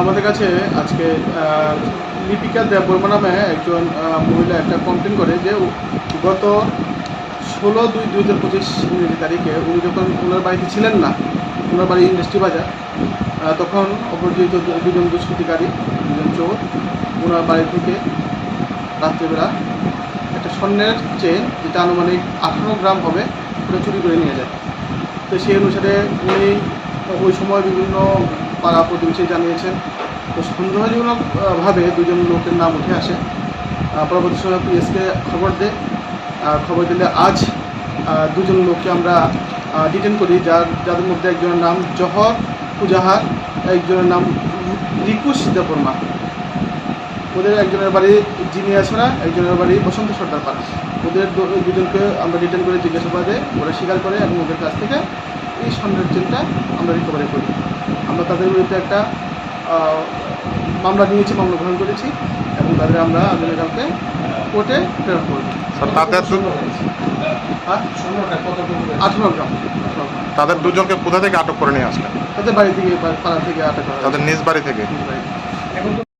আমাদের কাছে আজকে লিপিকা দেববর্মা নামে একজন মহিলা একটা কমপ্লেন করে যে গত ষোলো দুই দুই হাজার পঁচিশ তারিখে উনি যখন ওনার বাড়িতে ছিলেন না, ওনার বাড়ি ইন্ডাস্ট্রি বাজার তখন অপরিচিত দুজন দুষ্কৃতিকারী, দুজন চোর, ওনার বাড়ি থেকে রাত্রিবেলা একটা স্বর্ণের চেন, যেটা আনুমানিক আঠারো গ্রাম হবে, ওটা চুরি করে নিয়ে যায়। তো সেই অনুসারে উনি ওই সময় বিভিন্ন পাড়া প্রতিবেশী জানিয়েছেন। তো সন্দেহজনকভাবে দুজন লোকের নাম উঠে আসে। পরবর্তী সময় পিএসকে খবর দেয় খবর দিলে আজ দুজন লোককে আমরা ডিটেন করি। যার, যাদের মধ্যে একজনের নাম জহর পুজাহার একজনের নাম রিকুশ দেববর্মা ওদের একজনের বাড়ি জিনিয়াছড়া, একজনের বাড়ি বসন্ত সর্দার পাড়া। ওদের দুজনকে আমরা রিটার্ন করে জিজ্ঞাসাবাদে ওরা স্বীকার করে এবং ওদের কাছ থেকে এই স্বর্ণের চেনটা আমরা রিকভারি করি। আমরা তাদের বিরুদ্ধে একটা মামলা নিয়েছি মামলা গ্রহণ করেছি এবং তাদের আমরা আগামীকালকে কোর্টে প্রেরণ করব। তাদের আঠারো গ্রাম। তাদের দুজনকে কোথা থেকে আটক করে নিয়ে আসলেন? তাদের বাড়ি থেকে পাড়া থেকে আটক করা তাদের নিজ বাড়ি থেকে? হয়েছে। বাড়ি থেকে।